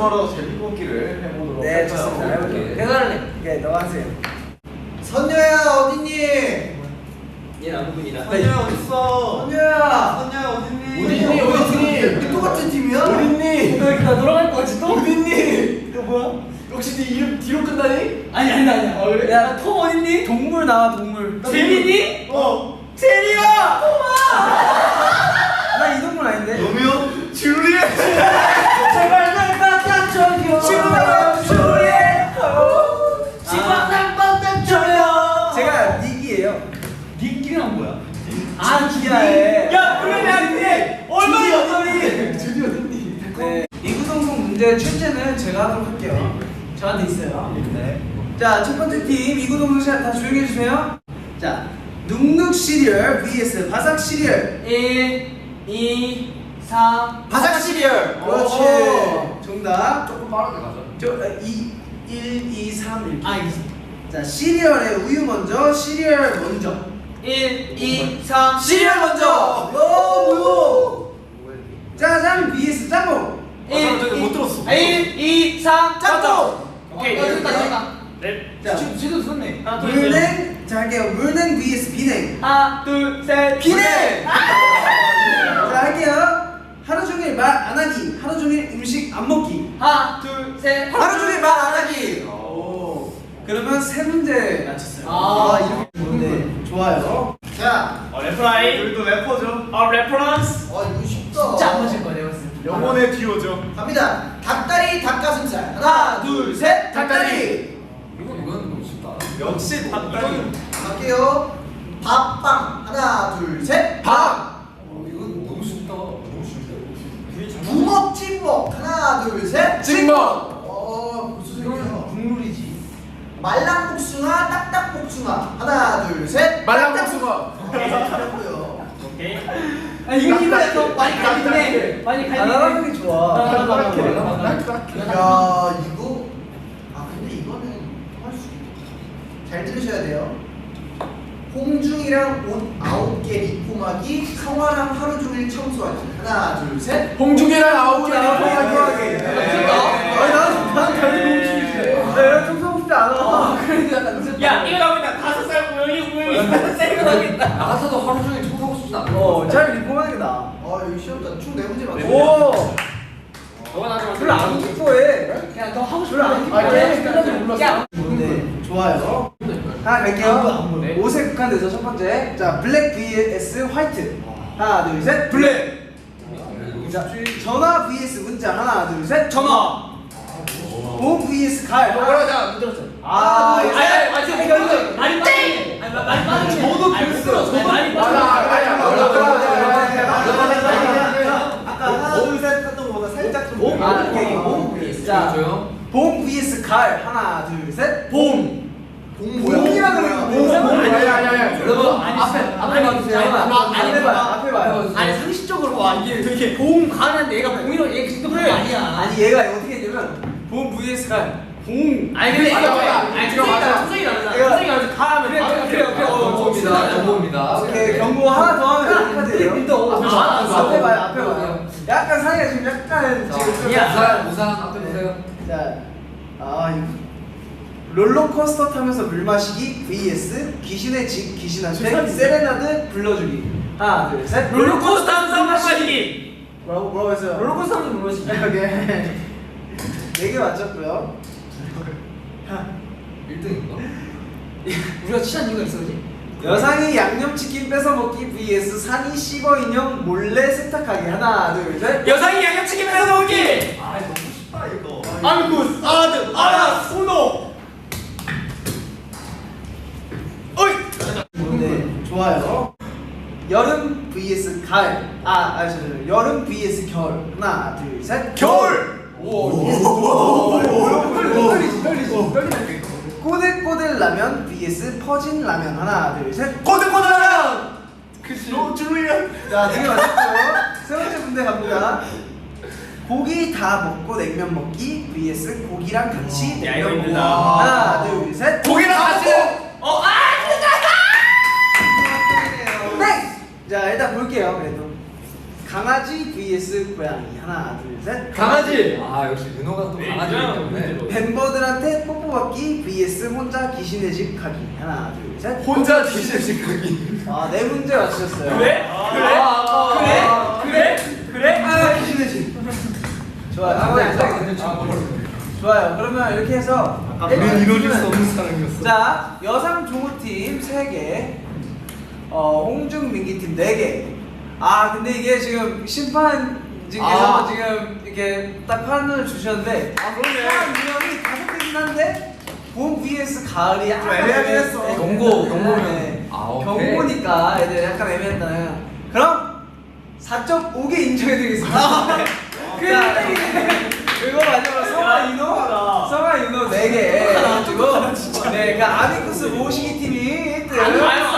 바로 제비뽑기를 해보도록 네, 좋습니다. 해볼게요. 대단하네. 오케이, 너 하세요. 선녀야 어딨니? 얘는 아무분이다. 선녀야 어딨어? 선녀야 선녀야 어딨니? 어딨니? 어딨니? 우리 똑같은 팀이야? 어딨니? 나 돌아갈 것 같지 또? 어딨니? 너 뭐야? 혹시 네 이름 뒤로 끝나니? 아니 아니 아니. 아, 그래? 야, 톰 어딨니? 동물 나와, 동물. 재민이? 어. 아, 기아해. 야, 그러면 안 돼. 얼마나 연설이? 드디어 닉. 네. 이구동성 문제 출제는 제가 하도록 할게요. 저한테 있어요. 네. 자, 첫 번째 팀 이구동성 씨다 조용히 해주세요. 자, 눅눅 시리얼 vs 바삭 시리얼. 1, 2, 3. 바삭 시리얼 그렇지. 오. 정답. 조금 빠르게 가자. 저, 아, 2, 1, 2, 3 이렇게. 아. 자, 시리얼의 우유 먼저, 시리얼 먼저. 1, 2, 3. 시리얼 먼저 오, 뭐야? 짜장 vs 짬뽕. 아, 못 들었어. 1, 2, 3. 짬뽕 오케이. 어, 됐다, 됐다. 네. 자, 지- 지도 썼네. 하나, 둘, 셋. 물냉. 자, 할게요. 물냉 vs 비냉. 하나, 둘, 셋. 비냉! 자, 할게요. 하루 종일 말 안 하기. 하루 종일 음식 안 먹기. 하나, 둘, 셋. 하루 종일 말 안 하기 오. 그러면 세 문제 맞췄어요. 아, 이렇게. 네, 좋아요. 자 어, 래퍼라이. 우리 또 래퍼죠. 어, 레퍼런스. 어, 이거 쉽다 진짜 안 맞을 거야, 내가 봤을 때. 영혼의 듀오죠. 갑니다 닭다리 닭가슴살 하나 둘 셋 닭다리 이건 이건 너무 쉽다. 역시 닭다리. 갈게요 밥빵 하나 둘 셋 밥 어, 이건 너무 쉽다. 너무 쉽다. 부먹 찐먹 하나 둘셋 찍먹. 어 무슨 소리야 국물이지. 말랑복숭아 딱 딱복숭아 하나 둘셋. 말랑 복숭아. 잘했고요. 오케이. 아, 이거 이거 많이 갈리네. 많이 갈리네. 게 좋아. 아, 야 이거. 아 근데 이거는 할 수 있다. 잘 들으셔야 돼요. 홍중이랑 옷 아홉 개 리폼하기 성화랑 하루 종일 청소하기 하나 둘 셋. 홍중이랑 아홉 개 리폼하기. 아니, 나는 난 달리 멈추지. 내가 청 야, 이거 나오니까 다섯 살 고양이 고양이 세고 나겠다. 나가서도 하루 종일 청소하고 싶지 않아. 어, 잘 리폼하는 게 나아. 아 여기 시험다 총네 문제 맞춰 오! 너가 나를 별로 안 기뻐해. 그냥 더 하고. 별로 안 아, 기뻐해. 끝난 줄 몰랐어. 야, 네, 좋아요. 하나 갈게요. 옷에 국한돼서 첫 번째. 자, 블랙 vs 화이트. 하나, 둘, 셋. 블랙. 자, 전화 vs 문자. 하나, 둘, 셋. 전화. 봄 vs 가을. 뭐라자 못 들었어. 아, 아니, 아니, 아니, 아니, 아니, 말이 빠르게. 아니, 말이 빠르게. 저도 그랬어요. 거보다 살짝 좀. 봄. 아, vs. 가을. 하나, 둘, 셋. 봄. 봄 봄이라 그러면 봄. 아니, 아니, 아니. 여러분, 아니, 앞에, 앞에 봐주세요. 앞에 봐요. 앞에 봐요. 아니, 상식적으로 봐. 이게 되게 봄 가는 얘가 봄이라고 얘 진짜 그래. 아니야. 아니 얘가 어떻게 했냐면 봄 vs 가을. 봄. 아니, 근데 하나 더 하면 여기까지예요. 믿어. 앞에 아, 봐요. 앞에 봐요. 앞에 봐요. 약간 사이가 지금 약간 지금 야. 우산, 우산 앞에 보세요. 자, 아 이거 롤러코스터 타면서 물 마시기 vs 귀신의 집 귀신한테 세레나드 불러주기. 하나 둘 셋. 롤러코스터 하면서 마시기. 뭐라고 뭐라고 했어요? 롤러코스터 하면서 마시기. 오케이. 네개 맞췄고요. 1등인가? 우리가 친한 이유가 있어, 그지? 여상이 양념치킨 뺏어 먹기 vs 산이 씹어 인형 몰래 세탁하기. 하나 둘 셋. 여상이 양념치킨 뺏어 먹기. 아, 너무 쉽다, 이거. 안구, 아드, 아라, 소노. 어이. 네, 좋아요. 여름 vs 가을. 아, 아, 저, 저, 여름 vs 겨울. 하나, 둘, 셋. 겨울! 떨리지, 떨리지, 떨리지. 꼬들꼬들 라면 vs 퍼진 라면. 하나, 둘, 셋. 꼬들꼬들하면! 그치. 너 줄리엣! 자, 되게 맞췄고요. 세 번째 문제 갑니다. 고기 다 먹고 냉면 먹기 vs 고기랑 같이 야, 이거 냉면 먹기. 힘들다. 하나, 둘, 셋. 고기랑 같이! 어, 아, 땡! 자, 일단 볼게요, 그래도. 강아지 vs 고양이 하나 둘셋 강아지. 아 역시 윤호가 또 강아지이기 때문에 멤버들한테 뽀뽀받기 vs 혼자 귀신의 집 가기 하나 둘셋 혼자 귀신식 하기. 아네 문제 맞추셨어요 그래? 그래? 아, 그래? 아, 그래? 그래? 아 귀신의 집 좋아요 아, 좋아요. 괜찮아, 아, 괜찮아. 좋아요 그러면 이렇게 해서 우리는 이루어질 수 없는 사랑이었어. 자 여상 종우팀 3개 어 홍중 민기 팀 4개 아 근데 이게 지금 심판진께서 아. 지금 이렇게 딱 판을 주셨는데 아, 그러네. 사람 유형이 다섯 개긴 한데 봄 vs 가을이 약간 애매하긴 애매- 했어. 네, 경고, 경고면. 네. 아, 오케이. 경고니까 애들 약간 애매했다 그럼 4.5개 인정해드리겠습니다 아, 자, 그리고 마지막으로 성화 윤호 성화 윤호 4개 해가지고 네, 그 아미쿠스 모시기 팀이 1등 알았어, 맞아.